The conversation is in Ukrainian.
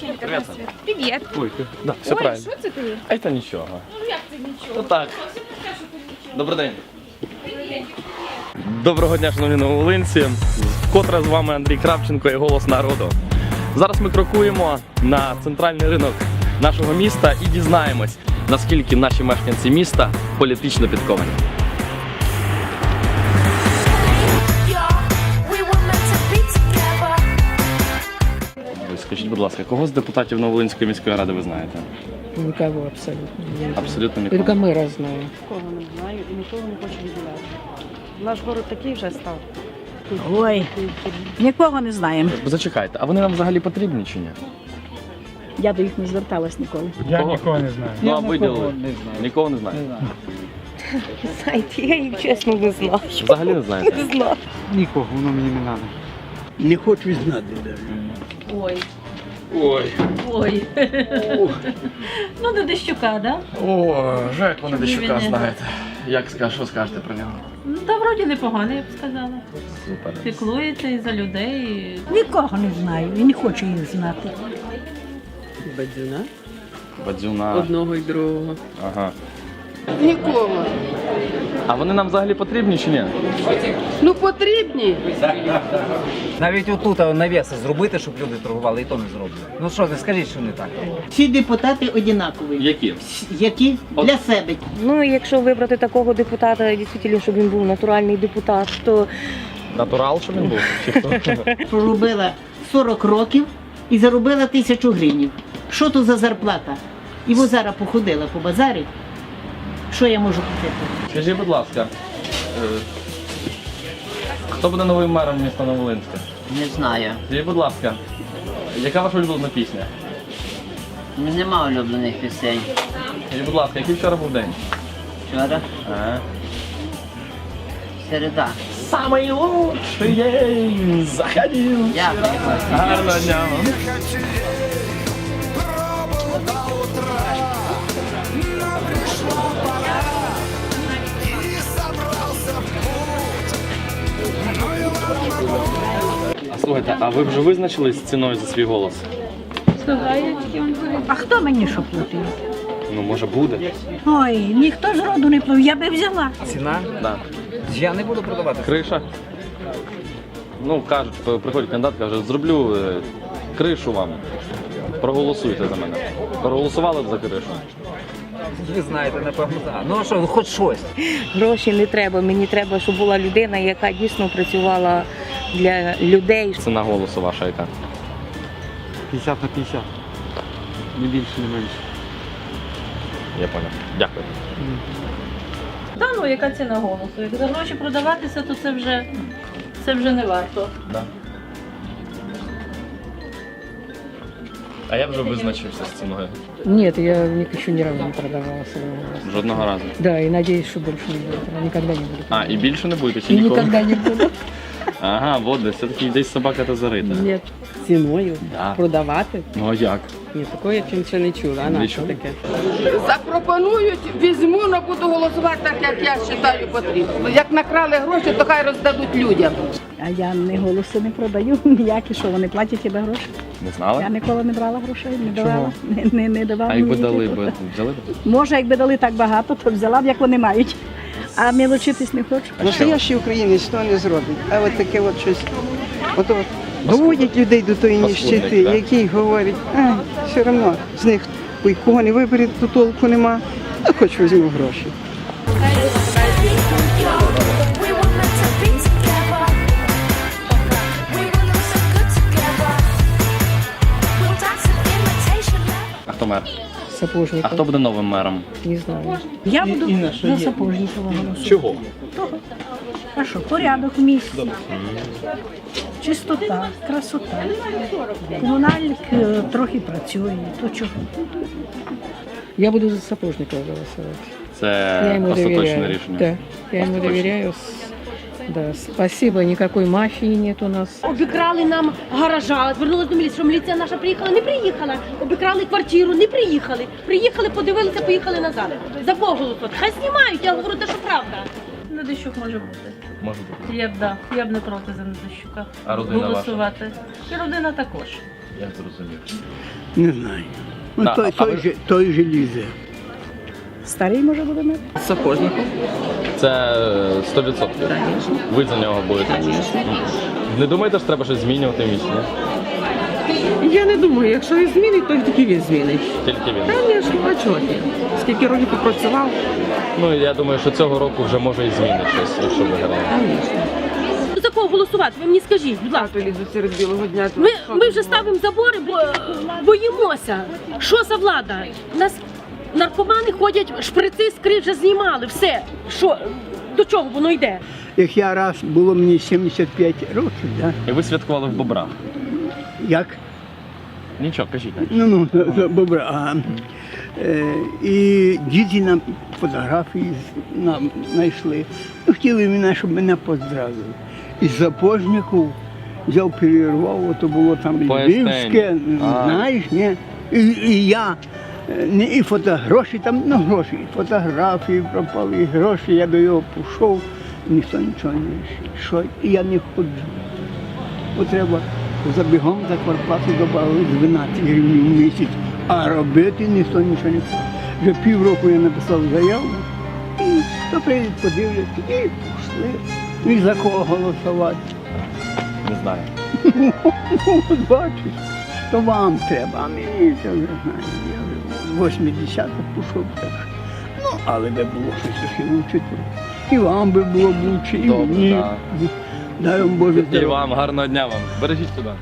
Печенька, Привет. Привет. Ой, да, все Ой, правильно. що це ти? А це нічого. Ну як це нічого? Це нічого. Добрий день. Доброго дня, шановні новолинці. Вкотре з вами Андрій Кравченко і голос народу. Зараз ми крокуємо на центральний ринок нашого міста і дізнаємось, наскільки наші мешканці міста політично підковані. Будь ласка, кого з депутатів Новолинської міської ради ви знаєте? Никого абсолютно. не знаю. Абсолютно нікого. мэра знаю. Кого не знаю і нікого не хочу відділяти. Наш город такий вже став. Ой, нікого не знаємо. Зачекайте, а вони нам взагалі потрібні чи ні? Я до їх не зверталась ніколи. Я нікого не знаю. Ну, а виділили? Нікого не знаю. Знаєте, я їх чесно не знаю. Взагалі не знаєте? Не знаю. Нікого, воно мені не треба. Не хочу знати. Ой, Ой. ой. ну, до Дещука, да? О, жаль, як вони Дещука він не- знаєте. Як що скажете про нього? Ну, та вроді непогано, я б сказала. Супер. Піклується і за людей. і- Нікого не знаю і не хочу їх знати. Бадзюна Бадзюна. Одного і другого. Ага. Нікого. А вони нам взагалі потрібні чи ні? Ну потрібні. Навіть отут навіси зробити, щоб люди торгували, і то не зроблено. Ну що, не скажіть, що не так. Всі депутати однакові. Які? Які для себе. Ну, і якщо вибрати такого депутата, дійсно, щоб він був натуральний депутат, то Натурал, що він був? Проробила 40 років і заробила тисячу гривень. Що то за зарплата? І во зараз походила по базарі. Що я можу купити? Скажіть, будь ласка, е, хто буде новим мером міста Новолинська? Не знаю. Скажіть, будь ласка, яка ваша улюблена пісня? Нема улюблених пісень. Скажіть, будь ласка, який вчора був день? Вчора Ага. середа. Самий лучший день заходив. Дякую. Гарного дня вам. Слухайте, а ви вже визначились з ціною за свій голос? А хто мені що платив? Ну, може буде. Ой, ніхто з роду не платив, я би взяла. Ціна? Да. Я не буду продавати. Криша. Ну, кажуть, приходить кандидат, каже, зроблю е, кришу вам. Проголосуйте за мене. Проголосували б за кришу. Ви знаєте, напевно, так. Ну а що, хоч щось. гроші не треба. Мені треба, щоб була людина, яка дійсно працювала для людей. Ціна голосу ваша яка? 50 на 50. Не більше, не менше. Я понял. Дякую. Та ну, яка ціна голосу? Як за гроші продаватися, то це вже, це вже не варто. Да. А я вже визначився з ціною. Нет, я еще ни разу не продавала своего голоса. Жодного разу. Да, и надеюсь, что больше не буду. Никогда не будет. А, і більше не будете чи И ніколи? никогда не буду. Ага, вот все-таки десь собака та зарита. Нет. Ціною Да. продавати. Ну а як? Ні, такого я ще не чула. А на що таке? Запропонують, візьму, але буду голосувати так, як я вважаю потрібно. Як накрали гроші, то хай роздадуть людям. А я не голоси не продаю, ніякі, що вони платять тебе гроші. Не знала? Я ніколи не брала грошей, не давала. Не, не, не давала. А якби ніяких дали продаж. б, взяли б? Може, якби дали так багато, то взяла б, як вони мають. А мілочитись не хочу. Настоящий українець то не зробить. А от таке от щось. От, от доводять людей до тої ніщити, які говорять, а, все одно з них кого не виберуть, то толку нема. А хоч візьму гроші. А хто мер? А хто буде новим мером? Не знаю. Я буду за Сапожникова голосувати. Чого? А що, порядок в місті. Чистота, красота. Комунальник е, трохи працює, то чого? Я буду за Сапожникова голосовать. Це Я остаточне рішення. Да, я ему Остаточне. доверяю. С- Да, спасибо, никакой мафии нет у нас. Обікрали нам гаража, звернулися до міліції, що міліція наша приїхала, не приїхала. Обікрали квартиру, не приїхали. Приїхали, подивилися, поїхали назад. За кого голосувати? Хай знімають, я говорю, те, що правда. Недощук може бути. Може бути. Я б да, я б не проти за Недощука А родина ваша? голосувати. І родина також. Я зрозумів. Не знаю. Ну, Да, той, той, ви- же, той же лізе. Старий може буде мати. Сапожником. Це е, 100%. Ви за нього будете. Не думаєте, що треба щось змінювати в місті? Я не думаю, якщо він змінить, то тільки він змінить. Тільки він. Звісно, а чого ні? Скільки років попрацював, Ну я думаю, що цього року вже може і змінить щось, якщо виграє. звісно. За кого голосувати? Ви мені скажіть, будь ласка. лізу серед білого дня. Ми, ми вже ставимо забори, бо боїмося. Що за влада? Нас наркомани ходять, шприци скрізь вже знімали, все. Що, до чого воно йде? Як я раз було мені 75 років, да? І ви святкували в бобрах. як? Нічого, кажіть. Ну, ну, бобра. А, е, і діти нам фотографії з- нам знайшли. Ну, хотіли мене, щоб мене поздравили. І запожнику взяв, перервав, ото було там Пояснення. львівське, А. знаєш, ні? І, і я, не і фото, гроші там, ну гроші, і фотографії пропали, і гроші, я до його пішов, ніхто нічого не вирішив. Що і я не ходжу. Бо треба забігом за квартплату додали 12 гривень в місяць, а робити ніхто нічого не хоче. Вже півроку я написав заяву, і то прийдуть, подивляться, і пішли. І за кого голосувати. Не знаю. Бачиш, то вам треба, а мені це вже знає. 80-х пішов так. Ну, але би було щось ще вчити. І вам би було б лучше, і Добре, Дай вам Боже І вам гарного дня вам. Бережіть себе.